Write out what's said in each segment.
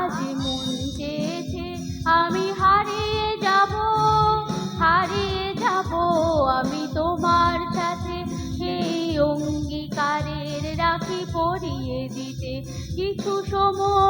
আজ মন চেয়েছে, আমি হারিয়ে যাব হারিয়ে যাব আমি তোমার সাথে। সেই অঙ্গীকারের রাখি পরিয়ে দিতে কিছু সময়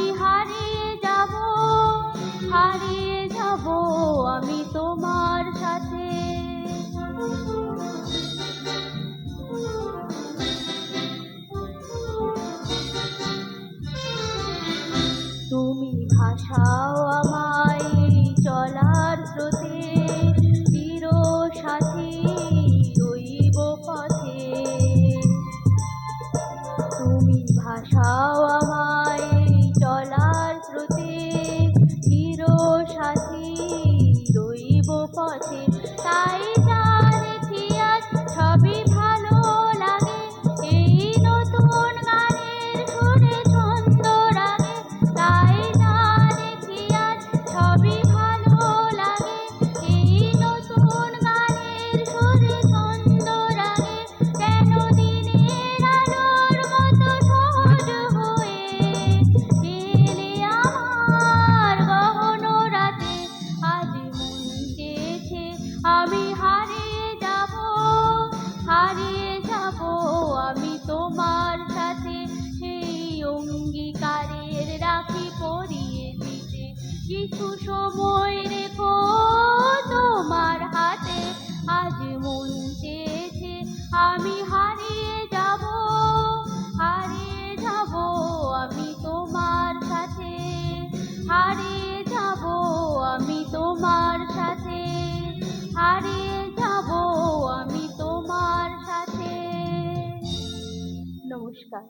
হারিয়ে যাব আমি তোমার চির কিছু সময় রেখো তোমার হাতে। আজ মন চেয়েছে আমি হারিয়ে যাব হারিয়ে যাব আমি তোমার সাথে। হারিয়ে যাব আমি তোমার সাথে, হারিয়ে যাব আমি তোমার সাথে। নমস্কার।